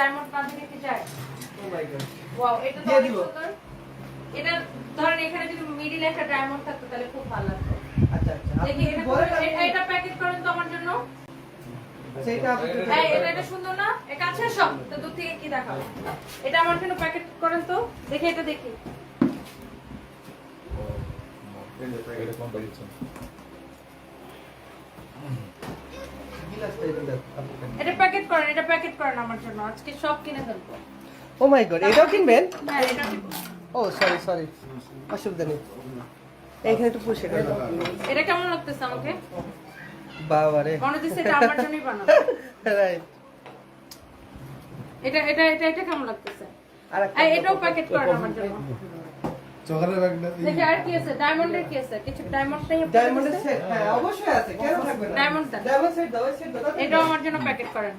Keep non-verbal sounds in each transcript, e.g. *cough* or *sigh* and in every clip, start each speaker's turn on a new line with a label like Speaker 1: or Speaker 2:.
Speaker 1: Diamond না দেখে কি যায়।
Speaker 2: ও মাই গড
Speaker 1: ওয়াও এটা তো অনেক সুন্দর। এটা ধরেন এখানে যদি মিডিলে একটা ডায়মন্ড থাকতো তাহলে খুব ভালো লাগতো।
Speaker 2: আচ্ছা আচ্ছা।
Speaker 1: এটা
Speaker 2: বলেন
Speaker 1: করে-
Speaker 2: আপনি-
Speaker 1: এ- এটা প্যাকেট করেন তো আমার জন্য?
Speaker 2: আচ্ছা এটা আপনি একটু-
Speaker 1: এই এটা এটা সুন্দর না? কাছে সব তো দূর থেকে কি দেখাবো? এটা আমার জন্য প্যাকেট করেন তো। দেখি এটা দেখি।
Speaker 3: এটা
Speaker 1: করেন এটা প্যাকেট করেন আমার জন্য। আজকে সব কিনে ফেলব।
Speaker 2: ও মাই গড এটাও কিনবেন?
Speaker 1: হ্যাঁ এটা।
Speaker 2: ও সরি সরি অসুবিধা নেই। এইখানে একটু পুষে দাও
Speaker 1: এটা কেমন লাগতেছে আমাকে?
Speaker 2: বাবা রে
Speaker 1: মনে হচ্ছে এটা আমার জন্যই বানানো। *laughs*
Speaker 2: রাইট
Speaker 1: এটা এটা এটা এটা কেমন লাগতেছে?
Speaker 2: আর
Speaker 1: এটাও প্যাকেট করেন আমার জন্য।
Speaker 3: চোখারের ব্যাগটা
Speaker 1: দেখি আর কি আছে? ডায়মন্ডের কি আছে? কিছু ডায়মন্ড নেই
Speaker 2: ডায়মন্ডের সেট হ্যাঁ অবশ্যই আছে কেন থাকবে না?
Speaker 1: দেন।
Speaker 2: ডায়মন্ড সেট দাও সেট দাও
Speaker 1: এটাও আমার জন্য প্যাকেট করেন।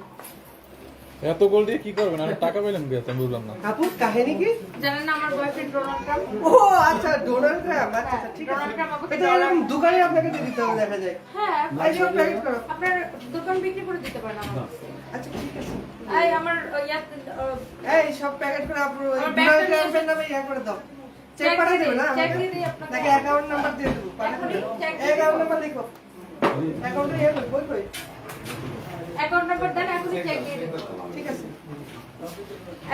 Speaker 3: এত গোল দিয়ে কি করবেন? আমি টাকা পেলেন কি আমি বুঝলাম না।
Speaker 2: আপু কাহিনী কি?
Speaker 1: জানেন না আমার বয়ফ্রেন্ড ডোনাল্ড ট্রাম্প
Speaker 2: ও আচ্ছা ডোনাল্ড ট্রাম্প আচ্ছা আচ্ছা, ঠিক আছে।
Speaker 1: ডোনাল্ড ট্রাম্প আমাকে
Speaker 2: এটা এরকম দোকানে আপনাকে দিয়ে দিতে হবে দেখা যায়।
Speaker 1: হ্যাঁ
Speaker 2: এই সব প্যাকেট করো।
Speaker 1: আপনার দোকান বিক্রি করে দিতে পারেন আমার
Speaker 2: আচ্ছা ঠিক আছে।
Speaker 1: এই আমার
Speaker 2: এই সব প্যাকেট করে আপু ডোনাল্ড ট্রাম্পের নামে ইয়া করে দাও। চেক পাঠিয়ে দেবে না? আমাকে?
Speaker 1: দিয়ে দিই আপনাকে।
Speaker 2: নাকি অ্যাকাউন্ট নাম্বার দিয়ে দেবো? পাঠিয়ে দেবো? অ্যাকাউন্ট নাম্বার লিখো। অ্যাকাউন্টে ইয়ে কই বই কই
Speaker 1: অ্যাকাউন্ট নাম্বার দেন এখনই চেক দিয়ে দেবো।
Speaker 2: ঠিক আছে।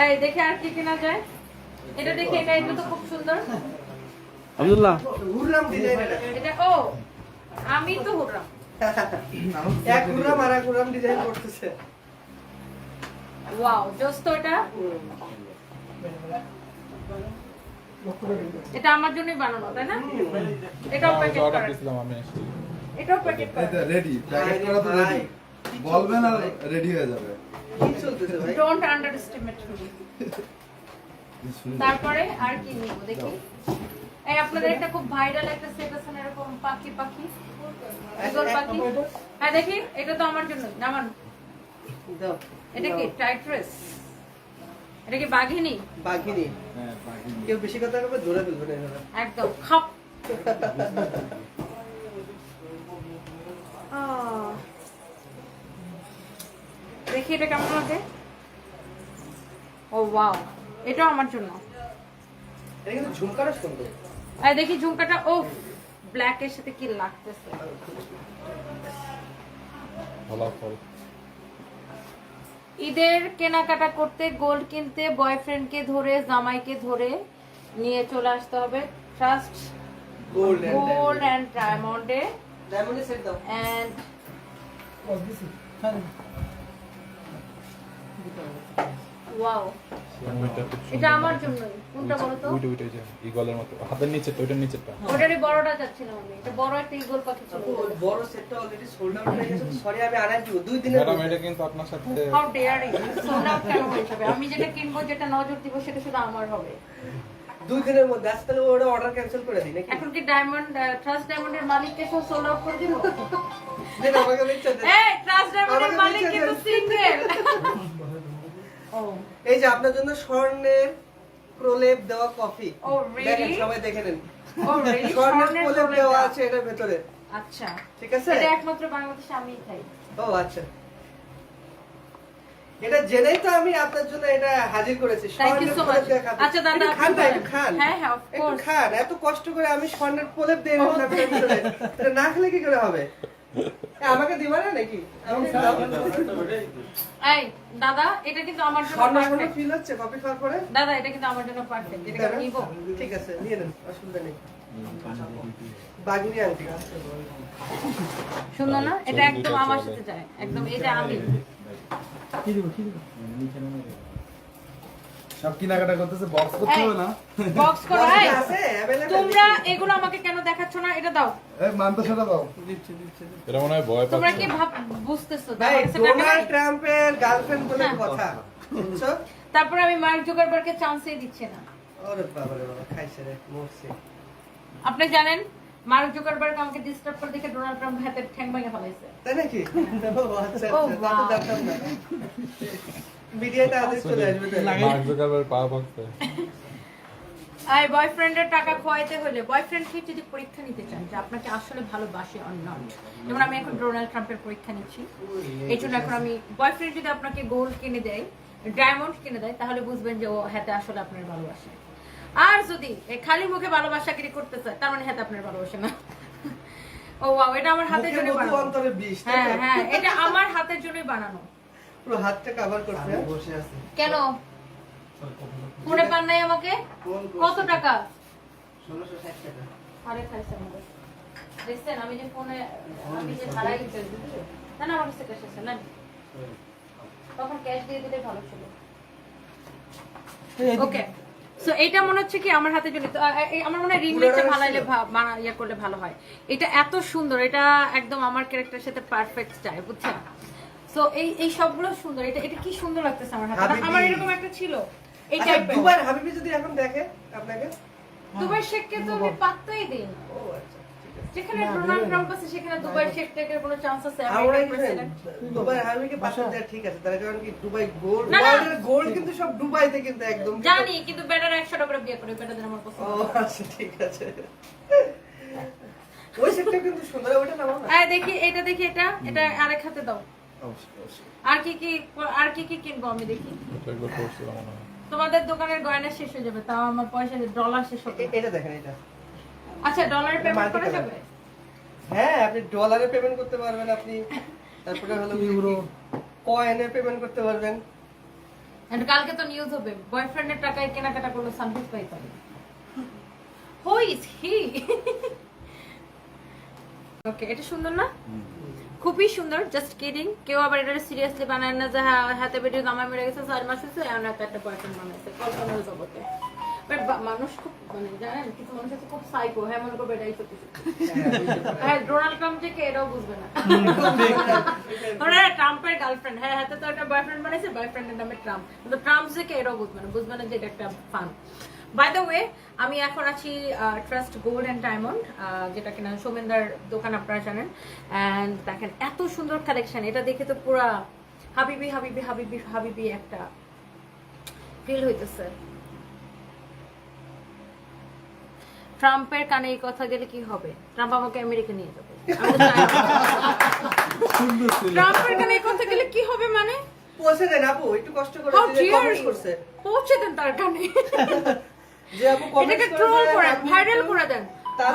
Speaker 1: এই দেখে আর কি কেনা যায়? এটা দেখে এটা এটা তো খুব সুন্দর।
Speaker 4: আব্দুল্লাহ।
Speaker 2: ঘুরলাম ডিজাইন এটা।
Speaker 1: এটা ও আমি তো হুররাম।
Speaker 2: এক ঘুরলাম আর এক ঘুরলাম ডিজাইন করতেছে।
Speaker 1: ওয়াও জোস তো এটা। এটা আমার জন্যই বানানো তাই না? এটাও প্যাকেট
Speaker 3: অর্ডার
Speaker 1: করেন
Speaker 3: দিয়েছিলাম আমি
Speaker 1: এটাও প্যাকেট করেন
Speaker 5: রেডি প্যাকেট করা তো রেডি বলবেন আর রেডি হয়ে যাবে।
Speaker 2: কি চলতেছে ভাই?
Speaker 1: ডোন্ট আন্ডার এস্টিমেট তারপরে আর কি নিব দেখি। এই আপনাদের একটা খুব ভাইরাল একটা সেট আছে না এরকম পাখি পাখি? ঈগল পাখি? হ্যাঁ দেখি। এটা তো আমার জন্য নামান।
Speaker 2: দাও।
Speaker 1: এটা কি টাইট্রেস এটা কি বাঘিনী?
Speaker 2: বাঘিনী।
Speaker 5: হ্যাঁ
Speaker 2: কেউ বেশি কথা বলবে ধরে ফেলবে না
Speaker 1: একদম খাপ। দেখি এটা কেমন লাগে? ও ওয়াও এটাও আমার জন্য।
Speaker 2: এটা কিন্তু ঝুমকারও সুন্দর।
Speaker 1: আর দেখি ঝুমকাটা ও ব্ল্যাক এর সাথে কি লাগতেছে।
Speaker 3: ফলাফল
Speaker 1: ঈদের কেনাকাটা করতে গোল্ড কিনতে বয়ফ্রেন্ডকে ধরে জামাইকে ধরে নিয়ে চলে আসতে হবে। ট্রাস্ট
Speaker 2: গোল্ড
Speaker 1: গোল্ড অ্যান্ড ডায়মন্ডে
Speaker 2: ডায়মন্ডে সেট দাও।
Speaker 1: অ্যান্ড ওয়াও
Speaker 3: সুন্দর।
Speaker 1: এটা আমার জন্যই। কোনটা বলো তো?
Speaker 3: ওইটা ওইটা যে ইগলের মতো। হাতের নিচে ওইটার নিচেরটা।
Speaker 1: ওটারই বড়টা যাচ্ছিলাম আমি। এটা বড় একটা ইগল পাখি ছিল।
Speaker 2: বড় সেটটা অলরেডি সোল্ড আউট হয়ে গেছে সরি আমি আনাই দিব। দুই দিনের
Speaker 3: ম্যাডাম এটা কিন্তু আপনার সাথে
Speaker 1: হাউ ডেয়ারিং সোনা কেন হয়ে যাবে? আমি যেটা কিনবো যেটা নজর দিব সেটা শুধু আমার হবে।
Speaker 2: দুই দিনের মধ্যে। আজ তাহলে ওটা অর্ডার ক্যান্সেল করে দিই নাকি?
Speaker 1: এখন কি ডায়মন্ড ট্রাস্ট ডায়মন্ডের মালিককে সব সোল্ড আউট করে দিব?
Speaker 2: দেন আমাকে দিচ্ছে
Speaker 1: এই ট্রাস্ট ডায়মন্ডের মালিক কিন্তু সিঙ্গেল
Speaker 2: এই যে আপনার জন্য স্বর্ণের প্রলেপ দেওয়া কফি। দেখেন সবাই দেখে নেন। *laughs* স্বর্ণের প্রলেপ দেওয়া। আছে এটার ভেতরে।
Speaker 1: আচ্ছা।
Speaker 2: ঠিক আছে?
Speaker 1: এটা একমাত্র বাংলাদেশে আমিই খাই।
Speaker 2: ও আচ্ছা। এটা জেনেই তো আমি আপনার জন্য এটা হাজির করেছি। স্বর্ণের প্রলেপ
Speaker 1: মাচ
Speaker 2: খাবেন।
Speaker 1: আচ্ছা দাদা
Speaker 2: খান
Speaker 1: হ্যাঁ হ্যাঁ অফ কোর্স
Speaker 2: খান এত কষ্ট করে আমি স্বর্ণের প্রলেপ দিয়ে আপনার। এটা না খেলে কি করে হবে? *laughs* আমাকে দিবা না নাকি?
Speaker 1: এই দাদা এটা কিন্তু আমার জন্য পারফেক্ট
Speaker 2: ফিল হচ্ছে কফি খাওয়ার পরে?
Speaker 1: দাদা এটা কিন্তু আমার জন্য পারফেক্ট এটা
Speaker 2: দেবেন?
Speaker 1: নিব?
Speaker 2: ঠিক আছে নিয়ে নেন অসুবিধা নেই। বাগিনী
Speaker 1: না? এটা একদম আমার সাথে যায়। একদম এটা আমি।
Speaker 5: সব কেনাকাটা করতেছে বক্স করতে হবে না।
Speaker 1: বক্স করো এই, তোমরা এগুলো আমাকে কেন দেখাচ্ছ না? এটা দাও।
Speaker 5: এই মানতে সেটা দাও
Speaker 3: এটা মনে হয় ভয়
Speaker 1: তোমরা কি ভাব বুঝতেছো?
Speaker 2: ডোনাল্ড ট্রাম্পের গার্লফ্রেন্ড বলে
Speaker 1: হ্যাঁ।
Speaker 2: কথা বুঝছ?
Speaker 1: তারপরে আমি মার্ক জুকারবার্গকে চান্সই দিচ্ছি না।
Speaker 2: ওরে বাবা রে বাবা খাইছে রে মরছে।
Speaker 1: আপনি জানেন মার্ক জুকারবার্গ আমাকে ডিস্টার্ব করে দেখে ডোনাল্ড ট্রাম্প হাতের ঠ্যাং ভেঙে ফেলাইছে।
Speaker 2: তাই নাকি? ও আচ্ছা আদেশ চলে আসবে
Speaker 3: মার্ক জুকারবার্গ *laughs*
Speaker 1: আর বয়ফ্রেন্ডের টাকা খোয়াইতে হলে বয়ফ্রেন্ডকে যদি পরীক্ষা নিতে চান যে আপনাকে আসলে ভালোবাসে অর নট যেমন আমি এখন ডোনাল্ড ট্রাম্পের পরীক্ষা নিচ্ছি। এই জন্য এখন আমি বয়ফ্রেন্ড যদি আপনাকে গোল্ড কিনে দেয় ডায়মন্ড কিনে দেয় তাহলে বুঝবেন যে ও হাতে আসলে আপনার ভালোবাসে। আর যদি খালি মুখে ভালোবাসাগিরি করতে চায় তার মানে হাতে আপনার ভালোবাসে না। *laughs* ও এটা আমার হাতের জন্য হ্যাঁ হ্যাঁ এটা আমার হাতের জন্যই বানানো।
Speaker 2: পুরো হাতটা কভার করছে।
Speaker 5: বসে আছি।
Speaker 1: কেন? ফোনে পান নাই আমাকে? কত টাকা?
Speaker 5: ষোলোশো ষাট টাকা।
Speaker 1: আরে খাইছে আমাদের। দেখছেন আমি যে ফোনে আমি যে হারাই না না আমার কাছে ক্যাশ আছে না তখন ক্যাশ দিয়ে দিলে ভালো ছিল। ওকে সো এটা মনে হচ্ছে কি আমার হাতে জড়িত আমার মনে হয় রিং লাইটটা
Speaker 2: পুরোটা
Speaker 1: ভালো হলে
Speaker 2: ছিল?
Speaker 1: ভা- বানা ইয়া করলে ভালো হয়। এটা এত সুন্দর এটা একদম আমার ক্যারেক্টারের সাথে পারফেক্ট যায় বুঝছেন? সো এই এই সবগুলো সুন্দর। এটা এটা কি সুন্দর লাগতেছে আমার হাতে? আমার এরকম একটা ছিল। এই
Speaker 2: আচ্ছা
Speaker 1: টাইপের
Speaker 2: দুবার হাবিবি যদি এখন দেখে আপনাকে?
Speaker 1: দুবাই শেখকে তো আমি পাত্তাই দিই।
Speaker 2: ও আচ্ছা
Speaker 1: যেখানে ডোনাল্ড ট্রাম্প আছে সেখানে দুবাই শেখ টেকের কোনো চান্স আছে
Speaker 2: আমরা
Speaker 1: আমেরিকার
Speaker 2: এখানে
Speaker 1: প্রেসিডেন্ট
Speaker 2: দুবাই হাবিবিকে পাঠান দেওয়া ঠিক আছে তার কারণ কি দুবাই গোল্ড
Speaker 1: না, না।
Speaker 2: গোল্ড কিন্তু সব দুবাইতে কিন্তু একদম
Speaker 1: জানি কিন্তু বেটার বিয়ে করে আমার
Speaker 2: ও আচ্ছা ঠিক আছে। ওই সেটটা কিন্তু সুন্দর না।
Speaker 1: দেখি এটা দেখি এটা এটা আরেক হাতে দাও। আর কি কি আর কি কি কিনবো আমি দেখি? তোমাদের দোকানের গয়না শেষ হয়ে যাবে তাও আমার পয়সা ডলার শেষ হবে।
Speaker 2: এটা দেখেন এটা।
Speaker 1: আচ্ছা ডলার পেমেন্ট করা যাবে?
Speaker 2: হ্যাঁ আপনি ডলারে পেমেন্ট করতে পারবেন আপনি। তারপরে হলো ইউরো কয়েনে পেমেন্ট করতে পারবেন।
Speaker 1: And কালকে তো নিউজ হবে বয়ফ্রেন্ডের টাকায় কেনাকাটা করল সানপিস পাইতে হবে হু ইজ হি ওকে এটা সুন্দর না? খুবই সুন্দর জাস্ট কিডিং কেউ আবার এটা সিরিয়াসলি বানায় না যে হ্যাঁ হাতে বেটে জামা মেরে গেছে ছয় মাস হয়েছে এমন একটা একটা বয়ফ্রেন্ড বানাইছে কল্পনার জগতে। মানুষ খুব মানে জানেন কিছু মানুষ আছে খুব সাইকো হ্যাঁ মনে করবে এটাই সত্যি সত্যি। হ্যাঁ ডোনাল্ড ট্রাম্প যে কে এটাও বুঝবে না। ওরা ট্রাম্পের গার্লফ্রেন্ড হ্যাঁ হাতে তো একটা বয়ফ্রেন্ড বানাইছে বয়ফ্রেন্ডের নামে ট্রাম্প কিন্তু ট্রাম্প যে কে এটাও বুঝবে না বুঝবে না যে এটা একটা ফান বাই দ্য ওয়ে আমি এখন আছি ট্রাস্ট গোল্ড অ্যান্ড ডায়মন্ড যেটা কিনা সোমেন্দার দোকান আপনারা জানেন। অ্যান্ড দেখেন এত সুন্দর কালেকশন এটা দেখে তো পুরা হাবিবি হাবিবি হাবিবি হাবিবি একটা ফিল হইতেছে। ট্রাম্পের কানে এই কথা গেলে কি হবে? ট্রাম্প আমাকে আমেরিকা নিয়ে যাবে। ট্রাম্পের কানে এই কথা গেলে কি হবে মানে?
Speaker 2: পৌঁছে দেন আপু একটু কষ্ট করে
Speaker 1: পৌঁছে দেন তার কানে। *laughs* এটাকে ট্রোল করেন ভাইরাল করে দেন।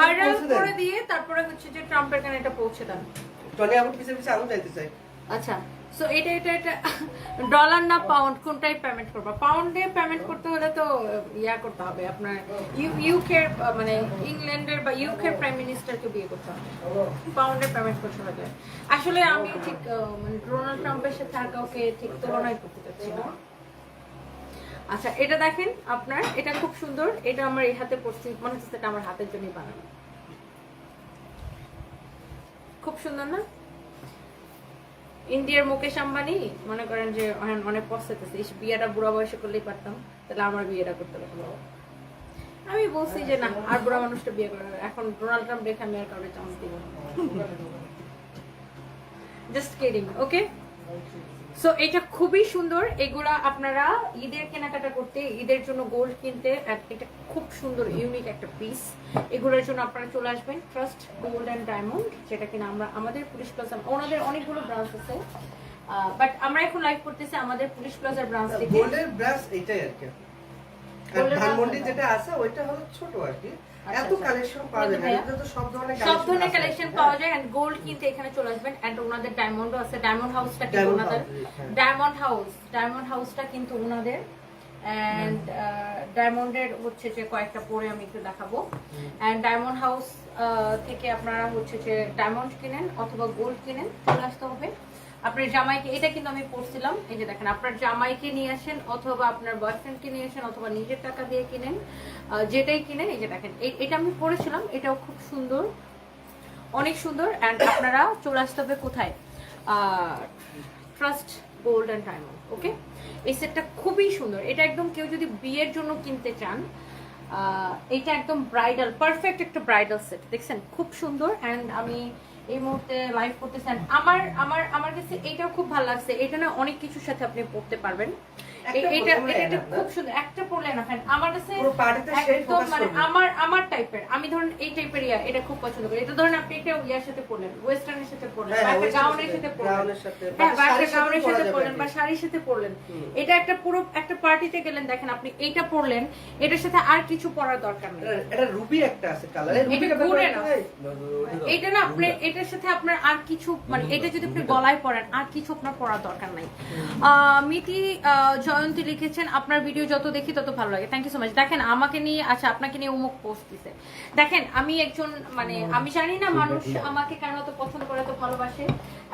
Speaker 1: ভাইরাল করে দিয়ে তারপরে হচ্ছে যে ট্রাম্পের কানে এটা পৌঁছে দেন।
Speaker 2: টনি আপু পিছে পিছে আমি যাইতে চাই।
Speaker 1: আচ্ছা সো এটা এটা এটা ডলার না পাউন্ড কোনটাই পেমেন্ট করবা? পাউন্ডে পেমেন্ট করতে হলে তো ইয়া করতে হবে আপনার ইউকে মানে ইংল্যান্ডের বা প্রাইম মিনিস্টারকে বিয়ে করতে হবে। পাউন্ডে পেমেন্ট করতে হবে আসলে আমি ঠিক মানে ডোনাল্ড ট্রাম্পের সাথে আর কাউকে ঠিক তুলনায় করতে চাচ্ছি না। আচ্ছা এটা দেখেন আপনার এটা খুব সুন্দর। এটা আমার এই হাতে পড়ছি মনে হচ্ছে এটা আমার হাতের জন্যই বানানো। খুব সুন্দর না? ইন্ডিয়ার মুকেশ আম্বানি মনে করেন যে অনেক- পস্তাতেছে এই বিয়েটা বুড়া বয়সে করলেই পারতাম তাহলে আমার বিয়েটা করতে পারব আমি বলছি যে না আর বুড়া মানুষটা বিয়ে করে এখন ডোনাল্ড ট্রাম্প দেখে আমি আর কাউকে চান্স দিব জাস্ট কেডিং ওকে সো এটা খুবই সুন্দর। এগুলা আপনারা ঈদের কেনাকাটা করতে ঈদের জন্য গোল্ড কিনতে এটা খুব সুন্দর ইউনিক একটা পিস এগুলোর জন্য আপনারা চলে আসবেন। ট্রাস্ট গোল্ড অ্যান্ড ডায়মন্ড যেটা কিনা আমরা আমাদের পুলিশ প্লাস ওনাদের অনেকগুলো ব্রাঞ্চ আছে। বাট আমরা এখন লাইভ করতেছি আমাদের পুলিশ প্লাজার ব্রাঞ্চ থেকে।
Speaker 2: গোল্ডের ব্রাঞ্চ এটাই আর কি। ধানমন্ডি যেটা আছে ওইটা হলো ছোট আর কি।
Speaker 1: আচ্ছা,
Speaker 2: এত
Speaker 1: আচ্ছা।
Speaker 2: কালেকশন পাওয়া যায় না তো সব ধরনের
Speaker 1: সব ধরনের কালেকশন। পাওয়া যায় এন্ড গোল্ড কিনতে এখানে চলে আসবেন এন্ড ওনাদের ডায়মন্ডও আছে। ডায়মন্ড হাউসটা কিন্তু ওনাদের। ডায়মন্ড হাউস ডায়মন্ড হাউসটা কিন্তু ওনাদের। এন্ড ডায়মন্ডের হচ্ছে যে কয়েকটা পরে আমি একটু দেখাবো। এন্ড ডায়মন্ড হাউস থেকে আপনারা হচ্ছে যে ডায়মন্ড কিনেন অথবা গোল্ড কিনেন চলে আসতে হবে। আপনার জামাইকে, এটা কিন্তু আমি পড়ছিলাম, এই যে দেখেন, আপনার জামাইকে নিয়ে আসেন অথবা আপনার বয়ফ্রেন্ডকে নিয়ে আসেন অথবা নিজের টাকা দিয়ে কিনেন যেটাই কিনেন, এই যে দেখেন এটা আমি পড়েছিলাম, এটাও খুব সুন্দর, অনেক সুন্দর অ্যান্ড আপনারা চলে আসতে হবে কোথায়? Trust gold and diamond okay এই সেটটা খুবই সুন্দর, এটা একদম কেউ যদি বিয়ের জন্য কিনতে চান এটা একদম ব্রাইডাল পারফেক্ট একটা ব্রাইডাল সেট দেখছেন? খুব সুন্দর অ্যান্ড আমি এই মুহূর্তে লাইভ করতেছেন। আমার আমার আমার কাছে এইটাও খুব ভালো লাগছে। এটা না অনেক কিছুর সাথে আপনি পড়তে পারবেন। এটা
Speaker 2: না?
Speaker 1: খুব সুন্দর একটা পরলে না ফ্যান আমার কাছে
Speaker 2: পুরো party তে সেই
Speaker 1: একদম মানে আমার আমার টাইপের আমি ধরুন এই টাইপের ইয়া এটা খুব পছন্দ করি। এটা ধরুন আপনি একটা ইয়ার সাথে পরলেন ওয়েস্টার্নের সাথে পরলেন
Speaker 2: হ্যাঁ,
Speaker 1: বা একটা গাউনের
Speaker 2: সাথে,
Speaker 1: পরলেন হ্যাঁ বা একটা গাউনের সাথে পরলেন বা শাড়ির সাথে পরলেন এটা একটা পুরো একটা পার্টিতে গেলেন দেখেন আপনি এইটা পরলেন এটার সাথে আর কিছু পরার দরকার নেই।
Speaker 2: এটা- এটা রুবি একটা আছে কালার
Speaker 1: এটা ঘুরে না। এটা না আপনি এটার সাথে আপনার আর কিছু মানে এটা যদি আপনি গলায় পরেন আর কিছু আপনার পরার দরকার নাই। আহ, মিতি আহ, জয়ন্তী লিখেছেন আপনার ভিডিও যত দেখি তত ভালো লাগে। থ্যাংক ইউ সো মাচ দেখেন আমাকে নিয়ে আচ্ছা আপনাকে নিয়ে অমুক পোস্ট দিছে। দেখেন আমি একজন মানে আমি জানি না মানুষ আমাকে কেন এত পছন্দ করে এত ভালোবাসে।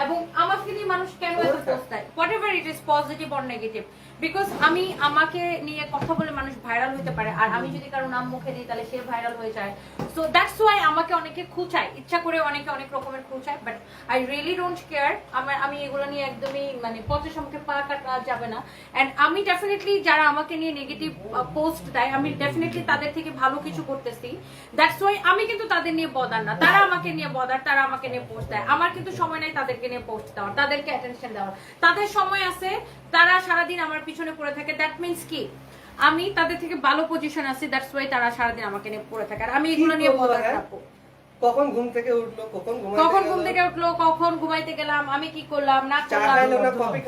Speaker 1: এবং আমাকে নিয়ে মানুষ কেন এত পোস্ট দেয়? Whatever it is positive or negative because আমি আমাকে নিয়ে কথা বলে মানুষ ভাইরাল হতে পারে, আর আমি যদি কারও নাম মুখে দিই তাহলে সে ভাইরাল হয়ে যায়। সো দ্যাটস ওয়াই আমাকে অনেকে খুঁচায় ইচ্ছা করে অনেকে অনেক রকমের খুঁচায় but I really don't care আমার, আমি এগুলো নিয়ে একদমই মানে পথের সম্মুখে পা কাটা যাবে না। অ্যান্ড আমি ডেফিনেটলি যারা আমাকে নিয়ে নেগেটিভ পোস্ট দেয়, আমি ডেফিনেটলি তাদের থেকে ভালো কিছু করতেছি। দ্যাটস ওয়াই আমি কিন্তু তাদের নিয়ে বদার না। তারা আমাকে নিয়ে বদার, তারা আমাকে নিয়ে পোস্ট দেয়। আমার কিন্তু সময় নাই তাদেরকে নিয়ে পোস্ট দেওয়ার, তাদেরকে অ্যাটেনশন দেওয়ার। তাদের সময় আছে, তারা সারাদিন আমার পিছনে পড়ে থাকে দ্যাট মিনস কি? আমি তাদের থেকে ভালো পজিশন আছি দ্যাটস ওয়াই তারা সারাদিন আমাকে নিয়ে পড়ে থাকে। আর আমি এগুলো নিয়ে বদার
Speaker 2: হ্যাঁ?
Speaker 1: রাখব
Speaker 2: কখন ঘুম থেকে উঠল কখন
Speaker 1: কখন ঘুম থেকে উঠল কখন ঘুমাইতে গেলাম আমি কি করলাম না করলাম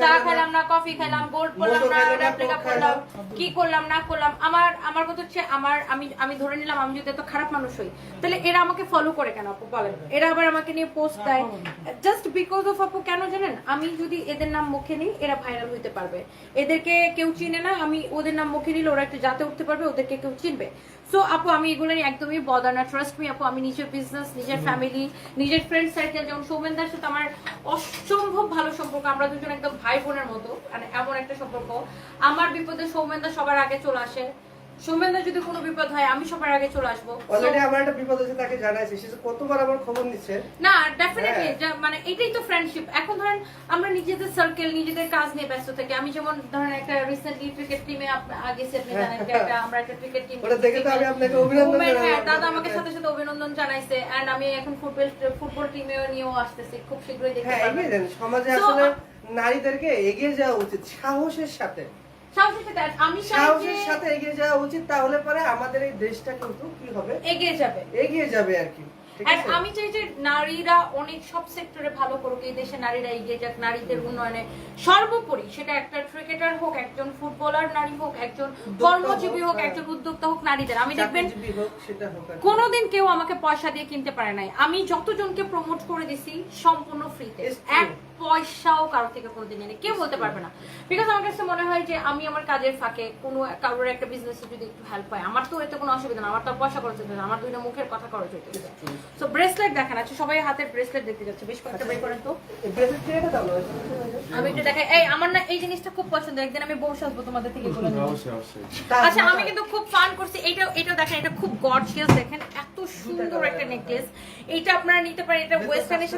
Speaker 1: চা খেলাম না কফি খেলাম গোল্ড করলাম না রেপ্লিকা করলাম কি করলাম না করলাম আমার আমার কথা হচ্ছে আমার আমি আমি ধরে নিলাম আমি যদি এত খারাপ মানুষ হই তাহলে এরা আমাকে ফলো করে কেন আপু বলেন? এরা আবার আমাকে নিয়ে পোস্ট দেয়। জাস্ট বিকজ অফ আপু কেন জানেন? আমি যদি এদের নাম মুখে নিই এরা ভাইরাল হইতে পারবে। এদেরকে কেউ চিনে না আমি ওদের নাম মুখে নিলে ওরা একটু যাতে উঠতে পারবে ওদেরকে কেউ চিনবে। সো আপু আমি এগুলো নিয়ে একদমই বদার না। ট্রাস্ট মি আপু আমি নিজের বিজনেস নিজের ফ্যামিলি নিজের ফ্রেন্ড সার্কেল যেমন সৌমেনদার সাথে আমার অসম্ভব ভালো সম্পর্ক। আমরা দুজন একদম ভাই বোনের মতো মানে এমন একটা সম্পর্ক। আমার বিপদে সৌমেনদা সবার আগে চলে আসে। সৌমেনদার যদি কোনো বিপদ হয় আমি সবার আগে চলে আসব।
Speaker 2: অলরেডি আমার একটা বিপদ হয়েছে তাকে জানাইছি। সে কতবার আমার খবর নিচ্ছে।
Speaker 1: না ডেফিনেটলি
Speaker 2: হ্যাঁ।
Speaker 1: মানে এটাই তো ফ্রেন্ডশিপ এখন ধরেন আমরা নিজেদের সার্কেল নিজেদের কাজ নিয়ে ব্যস্ত থাকি। আমি যেমন ধরেন একটা রিসেন্টলি ক্রিকেট টিমে আগে আপনি জানেন যে একটা আমরা একটা ক্রিকেট টিম
Speaker 2: ওটা দেখে তো আমি আপনাকে অভিনন্দন
Speaker 1: হ্যাঁ। দাদা আমাকে সাথে সাথে অভিনন্দন জানাইছে। এন্ড আমি এখন ফুটবল ফুটবল টিমেও নিয়েও আসতেছি। খুব শীঘ্রই দেখতে
Speaker 2: হ্যাঁ যান সমাজে আসলে নারীদেরকে এগিয়ে যাওয়া উচিত সাহসের সাথে।
Speaker 1: সাহসের সাথে
Speaker 2: এগিয়ে যাওয়া উচিত তাহলে পরে আমাদের এই দেশটা কিন্তু কি হবে?
Speaker 1: এগিয়ে যাবে।
Speaker 2: এগিয়ে যাবে আর কি?
Speaker 1: আমি চাই যে নারীরা অনেক সব সেক্টরে ভালো করুক এই দেশে নারীরা এগিয়ে যাক নারীদের উন্নয়নে। সর্বোপরি সেটা একটা ক্রিকেটার হোক একজন ফুটবলার নারী হোক একজন কর্মজীবী হোক। একজন উদ্যোক্তা হোক নারীদের। আমি দেখবেন। কোনোদিন কেউ আমাকে পয়সা দিয়ে কিনতে পারে নাই। আমি যতজনকে প্রমোট করে দিছি সম্পূর্ণ ফ্রিতে এক পয়সাও কারও থেকে কোনোদিন নেই কেউ বলতে পারবে না। বিকজ আমার কাছে মনে হয় যে আমি আমার কাজের ফাঁকে কোনো কারোর একটা বিজনেসে যদি একটু হেল্প পাই আমার তো এতে কোনো অসুবিধা না আমার তো পয়সা খরচ না আমার দুইটা মুখের কথা খরচ হইতে সো ব্রেসলেট দেখেন আছে সবাই হাতের ব্রেসলেট দেখতে যাচ্ছে বেশ কয়েকটা বের করেন তো।
Speaker 2: না?
Speaker 1: আমি একটু দেখাই। এই আমার না এই জিনিসটা খুব পছন্দ একদিন আমি বসে আসব তোমাদের থেকে বলে
Speaker 2: তাজ
Speaker 1: আচ্ছা আমি কিন্তু খুব ফান করছি। এটা এটা দেখেন এটা খুব গর্জিয়াস দেখেন এত সুন্দর একটা নেকলেস এইটা আপনারা নিতে পারেন এটা ওয়েস্টার্নের